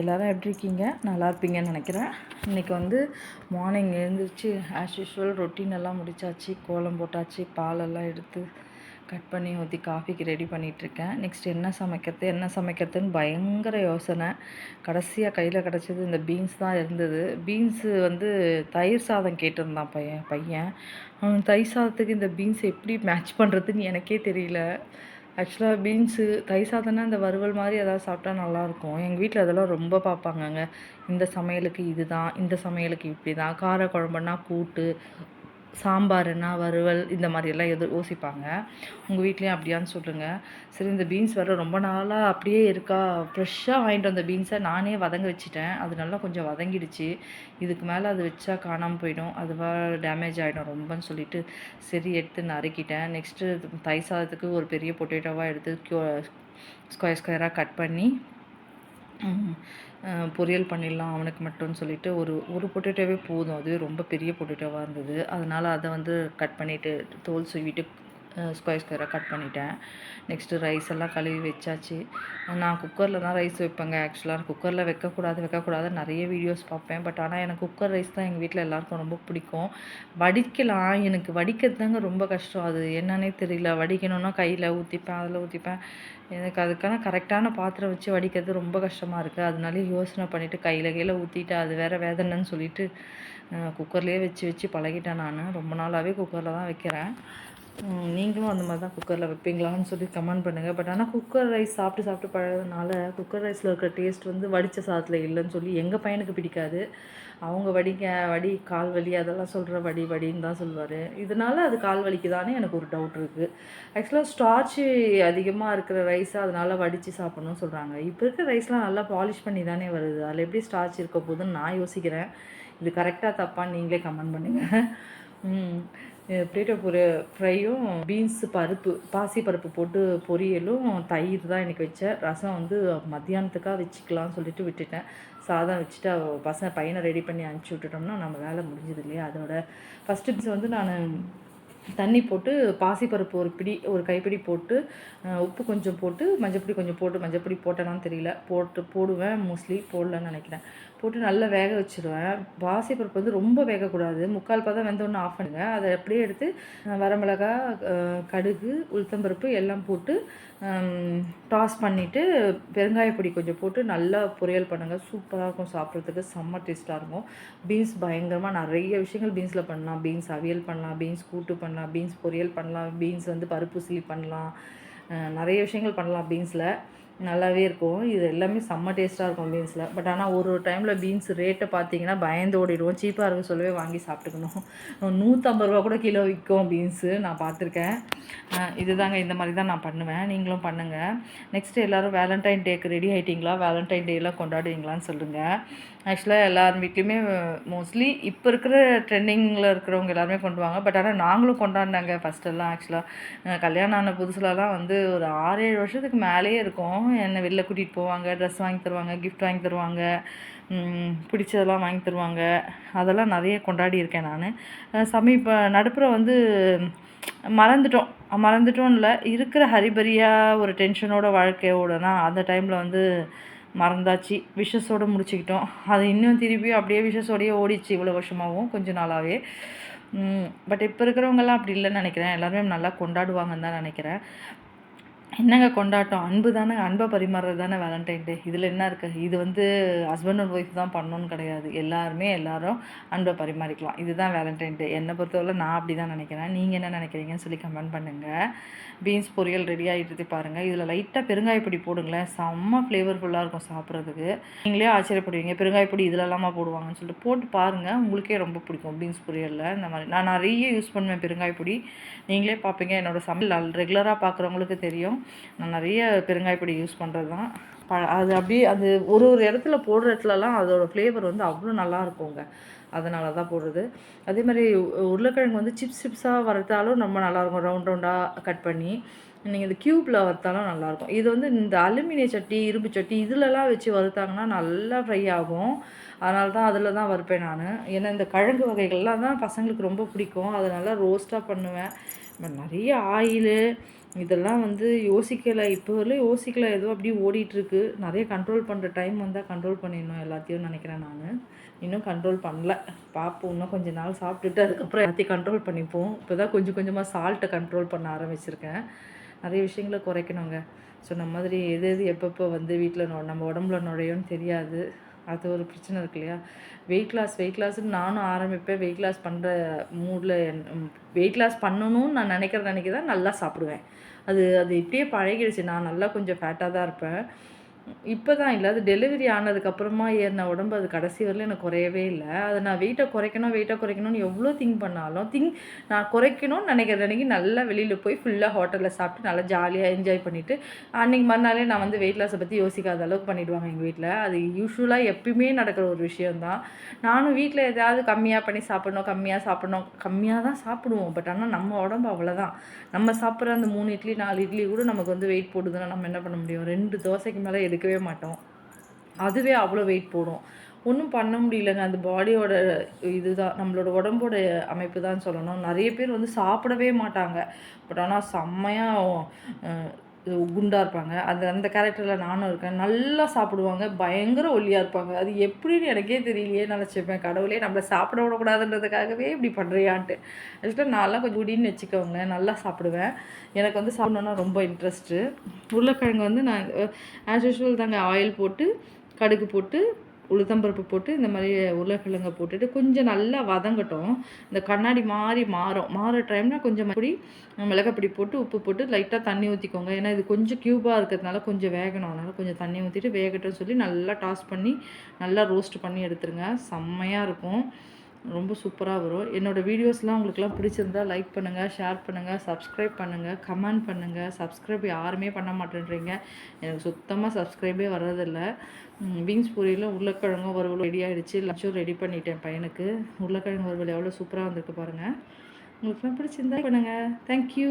எல்லோரும் எப்படி இருக்கீங்க? நல்லா இருப்பீங்கன்னு நினைக்கிறேன். இன்றைக்கி வந்து மார்னிங் எழுந்திரிச்சு ஆஸ் யூஷுவல் ரொட்டீன் எல்லாம் முடிச்சாச்சு. கோலம் போட்டாச்சு பாலெல்லாம் எடுத்து கட் பண்ணி ஊற்றி காஃபிக்கு ரெடி பண்ணிகிட்ருக்கேன் நெக்ஸ்ட் என்ன சமைக்கிறது என்ன சமைக்கிறதுன்னு பயங்கர யோசனை. கடைசியாக கையில் கிடச்சது இந்த பீன்ஸ் தான் இருந்தது. பீன்ஸு வந்து தயிர் சாதம் கேட்டிருந்தான் பையன் பையன். அவன் தயிர் சாதத்துக்கு இந்த பீன்ஸ் எப்படி மேட்ச் பண்ணுறதுன்னு எனக்கே தெரியல. ஆக்சுவலாக பீன்ஸு தயிர் சாதம்னா இந்த வறுவல் மாதிரி ஏதாவது சாப்பிட்டா நல்லாயிருக்கும். எங்கள் வீட்டில் அதெல்லாம் ரொம்ப பார்ப்பாங்கங்க. இந்த சமையலுக்கு இது தான் இந்த சமையலுக்கு இப்படி தான் கார குழம்புன்னா கூட்டு சாம்பார்னா வறுவல் இந்த மாதிரியெல்லாம் எது யோசிப்பாங்க. உங்கள் வீட்லேயும் அப்படியான்னு சொல்லுங்கள் சரி இந்த பீன்ஸ் வர ரொம்ப நாளாக அப்படியே இருக்கா? ஃப்ரெஷ்ஷாக வாங்கிட்டு வந்த பீன்ஸை நானே வதங்க வச்சுட்டேன். அது நல்லா கொஞ்சம் வதங்கிடுச்சு. இதுக்கு மேலே அது வச்சா காணாமல் போயிடும். அதுவாக டேமேஜ் ஆகிடும் ரொம்பன்னு சொல்லிட்டு சரி எடுத்து நறுக்கிட்டேன். நெக்ஸ்ட்டு தை சாதத்துக்கு ஒரு பெரிய பொட்டேட்டோவாக எடுத்து ஸ்கொயர் ஸ்கொயராக கட் பண்ணி பொரியல் பண்ணிடலாம் அவனுக்கு மட்டும்னு சொல்லிட்டு ஒரு ஒரு பொட்டேட்டோவே போதும். அதுவே ரொம்ப பெரிய பொட்டேட்டோவாக இருந்தது. அதனால் அதை வந்து கட் பண்ணிவிட்டு தோல் சீவிட்டு ஸ்கொயர் ஸ்கொயராக கட் பண்ணிட்டேன். நெக்ஸ்ட்டு ரைஸ் எல்லாம் கழுவி வச்சாச்சு. நான் குக்கரில் தான் ரைஸ் வைப்பேங்க. ஆக்சுவலாக குக்கரில் வைக்கக்கூடாது வைக்கக்கூடாது நிறைய வீடியோஸ் பார்ப்பேன். பட் ஆனால் எனக்கு குக்கர் ரைஸ் தான் எங்கள் வீட்டில் எல்லாருக்கும் ரொம்ப பிடிக்கும். வடிக்கலாம். எனக்கு வடிக்கிறது தாங்க ரொம்ப கஷ்டம். அது என்னன்னே தெரியல. வடிக்கணும்னா கையில் ஊற்றிப்பேன் அதில் ஊற்றிப்பேன் எனக்கு அதுக்கான கரெக்டான பாத்திரம் வச்சு வடிக்கிறது ரொம்ப கஷ்டமாக இருக்குது அதனால யோசனை பண்ணிவிட்டு கையில் கையில் ஊற்றிட்டு அது வேறு வேதனைன்னு சொல்லிட்டு குக்கர்லேயே வச்சு வச்சு பழகிட்டேன் நான். ரொம்ப நாளாகவே குக்கரில் தான் வைக்கிறேன். நீங்களும் அந்த மாதிரி தான் குக்கரில் வைப்பீங்களான்னு சொல்லி கமெண்ட் பண்ணுங்கள் பட் ஆனால் குக்கர் ரைஸ் சாப்பிட்டு சாப்பிட்டு பழகிறதுனால குக்கர் ரைஸில் இருக்கிற டேஸ்ட் வந்து வடித்த சாதத்தில் இல்லைன்னு சொல்லி எங்கள் பையனுக்கு பிடிக்காது. அவங்க வடிக்க வடி கால் வலி அதெல்லாம் சொல்கிற வடி வடின்னு தான் சொல்லுவார். இதனால் அது கால் வலிக்கு தானே எனக்கு ஒரு டவுட் இருக்குது ஆக்சுவலாக ஸ்டார்ச்சு அதிகமாக இருக்கிற ரைஸை அதனால் வடித்து சாப்பிட்ணும்னு சொல்கிறாங்க இப்போ இருக்கிற ரைஸ்லாம் நல்லா பாலிஷ் பண்ணி தானே வருது. அதில் எப்படி ஸ்டார்ச் இருக்க போதுன்னு நான் யோசிக்கிறேன். இது கரெக்டாக தப்பான்னு நீங்களே கமெண்ட் பண்ணுங்கள் பொட்டேட்டோ பொரி ஃப்ரையும் பீன்ஸு பருப்பு பாசி பருப்பு போட்டு பொரியலும் தயிர் தான் எனக்கு வச்சேன். ரசம் வந்து மத்தியானத்துக்காக வச்சுக்கலாம்னு சொல்லிட்டு விட்டுட்டேன். சாதம் வச்சுட்டு பசங்க பையனை ரெடி பண்ணி அனுப்பிச்சி விட்டுட்டோம்னா நம்ம வேலை முடிஞ்சது இல்லையா? அதோட ஃபஸ்ட்டு வந்து நான் தண்ணி போட்டு பாசிப்பருப்பு ஒரு பிடி ஒரு கைப்பிடி போட்டு உப்பு கொஞ்சம் போட்டு மஞ்சப்பொடி கொஞ்சம் போட்டு மஞ்சப்பொடி போட்டேனான்னு தெரியல. போட்டு போடுவேன் மோஸ்ட்லி போடலன்னு நினைக்கிறேன். போட்டு நல்லா வேக வச்சுருவேன். பாசிப்பருப்பு வந்து ரொம்ப வேகக்கூடாது. முக்கால் பதம் வெந்தோடனே ஆஃப் பண்ணுங்க. அதை அப்படியே எடுத்து வரமிளகா கடுகு உளுத்தம்பருப்பு எல்லாம் போட்டு டாஸ் பண்ணிவிட்டு பெருங்காயப்பொடி கொஞ்சம் போட்டு நல்லா பொரியல் பண்ணுங்கள் சூப்பராக இருக்கும். சாப்பிட்றதுக்கு செம்ம டேஸ்ட்டாக இருக்கும். பீன்ஸ் பயங்கரமாக நிறைய விஷயங்கள் பீன்ஸில் பண்ணலாம். பீன்ஸ் அவியல் பண்ணலாம். பீன்ஸ் கூட்டு பண்ணலாம். பீன்ஸ் பொரியல் பண்ணலாம் பீன்ஸ் வந்து பருப்பு சிலி பண்ணலாம் நிறைய விஷயங்கள் பண்ணலாம் பீன்ஸில் நல்லாவே இருக்கும். இது எல்லாமே செம்ம டேஸ்ட்டாக இருக்கும் பீன்ஸில். பட் ஆனால் ஒரு ஒரு டைமில் பீன்ஸ் ரேட்டை பார்த்தீங்கன்னா பயந்து ஓடிடுவோம். சீப்பாக இருக்கும் சொல்லவே வாங்கி சாப்பிட்டுக்கணும். நூற்றம்பது ரூபா கூட கிலோ விற்கும் பீன்ஸு நான் பார்த்துருக்கேன் இதுதாங்க இந்த மாதிரி தான் நான் பண்ணுவேன். நீங்களும் பண்ணுங்கள் நெக்ஸ்ட்டு எல்லோரும் வேலண்டைன் டேக்கு ரெடி ஆகிட்டிங்களா வேலண்டைன் டேலாம் கொண்டாடுவீங்களான்னு சொல்லுங்கள் ஆக்சுவலாக எல்லார் வீட்லேயுமே மோஸ்ட்லி இப்போ இருக்கிற ட்ரெண்டிங்கில் இருக்கிறவங்க எல்லாருமே கொண்டுவாங்க பட் ஆனால் நாங்களும் கொண்டாடினாங்க ஃபஸ்ட்டெல்லாம் ஆக்சுவலாக கல்யாணம் ஆன புதுசுலலாம் வந்து ஒரு ஆறு ஏழு வருஷத்துக்கு மேலேயே இருக்கும். என்னை வெளில கூட்டிகிட்டு போவாங்க. ட்ரெஸ் வாங்கி தருவாங்க கிஃப்ட் வாங்கி தருவாங்க. பிடிச்சதெல்லாம் வாங்கி தருவாங்க. அதெல்லாம் நிறைய கொண்டாடி இருக்கேன் நான். சமீப நடுப்புற வந்து மறந்துட்டோம். மறந்துட்டோம் இல்லை. இருக்கிற ஹரிபரியாக ஒரு டென்ஷனோட வாழ்க்கையோடனா அந்த டைமில் வந்து மறந்தாச்சு. விஷஸோடு முடிச்சுக்கிட்டோம். அது இன்னும் திருப்பியும் அப்படியே விஷஸோடையே ஓடிச்சு இவ்வளோ வருஷமாகவும் கொஞ்ச நாளாகவே பட் இப்போ இருக்கிறவங்கெல்லாம் அப்படி இல்லைன்னு நினைக்கிறேன். எல்லாருமே நல்லா கொண்டாடுவாங்கன்னு தான் நினைக்கிறேன். என்னங்க கொண்டாட்டம்? அன்பு தானே அன்பை பரிமாறுறது தானே வேலண்டைன் டே இதில் என்ன இருக்குது இது வந்து ஹஸ்பண்ட் அண்ட் ஒய்ஃப் தான் பண்ணணும்னு கிடையாது. எல்லாருமே எல்லாரும் அன்பை பரிமாறிக்கலாம். இதுதான் வேலண்டைன் டே என்னை பொறுத்தவரை நான் அப்படி தான் நினைக்கிறேன். நீங்கள் என்ன நினைக்கிறீங்கன்னு சொல்லி கமெண்ட் பண்ணுங்கள் பீன்ஸ் பொரியல் ரெடி ஆகிட்டு பாருங்கள் இதில் லைட்டாக பெருங்காயப்பொடி போடுங்களேன். செம்ம ஃப்ளேவர்ஃபுல்லாக இருக்கும் சாப்பிட்றதுக்கு. நீங்களே ஆச்சரியப்படுவீங்க. பெருங்காயப்பொடி இதிலலாமா போடுவாங்கன்னு சொல்லிட்டு போட்டு பாருங்கள் உங்களுக்கே ரொம்ப பிடிக்கும் பீன்ஸ் பொரியலில். இந்த மாதிரி நான் நிறைய யூஸ் பண்ணுவேன் பெருங்காயப்பொடி நீங்களே பார்ப்பீங்க. என்னோடய சமையல் ரெகுலராக பார்க்குறவங்களுக்கு தெரியும். நான் நிறைய பெருங்காயப்பொடி யூஸ் பண்ணுறது தான் ப அது அப்படியே அது ஒரு ஒரு இடத்துல போடுற இடத்துலலாம் அதோடய ஃப்ளேவர் வந்து அவ்வளோ நல்லா இருக்குங்க. அதனால தான் போடுறது. அதே மாதிரி உருளைக்கிழங்கு வந்து சிப்ஸ் சிப்ஸாக வறுத்தாலும் ரொம்ப நல்லாயிருக்கும் ரவுண்ட் ரவுண்டாக கட் பண்ணி நீங்கள் இந்த க்யூப்பில் வறுத்தாலும் நல்லாயிருக்கும் இது வந்து இந்த அலுமினிய சட்டி இரும்பு சட்டி இதிலலாம் வச்சு வறுத்தாங்கன்னா நல்லா ஃப்ரை ஆகும். அதனால தான் அதில் தான் வறுப்பேன் நான். ஏன்னா இந்த கிழங்கு வகைகள்லாம் தான் பசங்களுக்கு ரொம்ப பிடிக்கும். அதை நல்லா ரோஸ்ட்டாக பண்ணுவேன். நிறைய ஆயிலு இதெல்லாம் வந்து யோசிக்கலை. இப்போ வரலும் யோசிக்கல. ஏதோ அப்படியே ஓடிட்டுருக்கு. நிறைய கண்ட்ரோல் பண்ணுற டைம் வந்தால் கண்ட்ரோல் பண்ணிடணும் எல்லாத்தையும் நினைக்கிறேன் நான். இன்னும் கண்ட்ரோல் பண்ணல. பார்ப்போம் இன்னும் கொஞ்ச நாள் சாப்பிட்டுட்டு அதுக்கப்புறம் எல்லாத்தையும் கண்ட்ரோல் பண்ணிப்போம். இப்போ தான் கொஞ்சம் கொஞ்சமாக சால்ட்டை கண்ட்ரோல் பண்ண ஆரம்பிச்சிருக்கேன். நிறைய விஷயங்களை குறைக்கணுங்க. சொன்ன மாதிரி எது எது எப்பப்போ வந்து வீட்டில் நொ நம்ம உடம்புல நுழையும்னு தெரியாது. அது ஒரு பிரச்சனை இருக்கு இல்லையா? வெயிட் லாஸ் வெயிட் லாஸ்ன்னு நானும் ஆரம்பிப்பேன். வெயிட் லாஸ் பண்ணுற மூடில் வெயிட் லாஸ் பண்ணணும்னு நான் நினைக்கிற நினைக்க தான் நல்லா சாப்பிடுவேன். அது அது இப்படியே பழகிடுச்சு. நான் நல்லா கொஞ்சம் ஃபேட்டாக தான் இருப்பேன். இப்போ தான் இல்லை. அது டெலிவரி ஆனதுக்கப்புறமா ஏறின உடம்பு அது கடைசி வரல எனக்கு குறையவே இல்லை. அதை நான் வெயிட்டை குறைக்கணும் வெயிட்டை குறைக்கணும்னு எவ்வளோ திங்க் பண்ணாலும் திங்க் நான் குறைக்கணும்னு நினைக்கிற அன்றைக்கி நல்லா வெளியில் போய் ஃபுல்லாக ஹோட்டலில் சாப்பிட்டு நல்லா ஜாலியாக என்ஜாய் பண்ணிவிட்டு அன்றைக்கி மறுநாளே நான் வந்து வெயிட் லாஸை பற்றி யோசிக்காத அளவுக்கு பண்ணிவிடுவாங்க எங்கள் வீட்டில் அது யூஸ்வலாக எப்பயுமே நடக்கிற ஒரு விஷயந்தான் நானும் வீட்டில் எதாவது கம்மியாக பண்ணி சாப்பிடணும் கம்மியாக சாப்பிடணும் கம்மியாக தான் சாப்பிடுவோம். பட் ஆனால் நம்ம உடம்பு அவ்வளோதான் நம்ம சாப்பிட்ற அந்த மூணு இட்லி நாலு இட்லி கூட நமக்கு வந்து வெயிட் போடுதுன்னா நம்ம என்ன பண்ண முடியும்? ரெண்டு தோசைக்கு மேலே எடுக்கவே மாட்டோம். அதுவே அவ்வளோ வெயிட் போடும். ஒன்றும் பண்ண முடியலங்க. அந்த பாடியோட இதுதான் நம்மளோட உடம்போட அமைப்பு தான் சொல்லணும். நிறைய பேர் வந்து சாப்பிடவே மாட்டாங்க. பட் ஆனால் செம்மையாக குண்டாக இருப்பாங்க. அந்த அந்த கேரக்டரில் நானும் இருக்கேன். நல்லா சாப்பிடுவாங்க. பயங்கர ஒல்லியாக இருப்பாங்க. அது எப்படின்னு எனக்கே தெரியலையே. நினச்சிப்பேன் கடவுளே நம்மளை சாப்பிட விடக்கூடாதுன்றதுக்காகவே இப்படி பண்ணுறியான்ட்டு ஆக்சுவலாக நான்லாம் கொஞ்சம் குடின்னு வச்சுக்கோங்க. நல்லா சாப்பிடுவேன். எனக்கு வந்து சாப்பிடணுன்னா ரொம்ப இன்ட்ரெஸ்ட்டு உருளைக்கிழங்கு வந்து நான் ஆஸ் யூஷுவல் தாங்க ஆயில் போட்டு கடுகு போட்டு உளுத்தம்பருப்பு போட்டு இந்த மாதிரி உருளைக்கிழங்க போட்டுட்டு கொஞ்சம் நல்லா வதங்கட்டும். இந்த கண்ணாடி மாதிரி மாறும். மாற டைம்னா கொஞ்சம் பொடி மிளகாப்பொடி போட்டு உப்பு போட்டு லைட்டாக தண்ணி ஊற்றிக்கோங்க ஏன்னா இது கொஞ்சம் க்யூபாக இருக்கிறதுனால கொஞ்சம் வேகணும். அதனால் கொஞ்சம் தண்ணி ஊற்றிட்டு வேகட்டும்னு சொல்லி நல்லா டாஸ் பண்ணி நல்லா ரோஸ்ட் பண்ணி எடுத்துருங்க. செம்மையாக இருக்கும். ரொம்ப சூப்பராக வரும். என்னோடய வீடியோஸ்லாம் உங்களுக்குலாம் பிடிச்சிருந்தா லைக் பண்ணுங்கள் ஷேர் பண்ணுங்கள் சப்ஸ்கிரைப் பண்ணுங்கள் கமெண்ட் பண்ணுங்கள் சப்ஸ்கிரைப் யாருமே பண்ண மாட்டேன்றீங்க. எனக்கு சுத்தமாக சப்ஸ்கிரைபே வர்றதில்லை. பீன்ஸ் பூரியில் உருளைக்கிழங்கும் வறுவலும் ரெடி ஆகிடுச்சு லஞ்சும் ரெடி பண்ணிட்டேன் பையனுக்கு. உருளைக்கிழங்கு வறுவல் எவ்வளோ சூப்பராக வந்திருக்கு பாருங்கள் உங்களுக்குலாம் பிடிச்சிருந்தா பண்ணுங்கள் தேங்க்யூ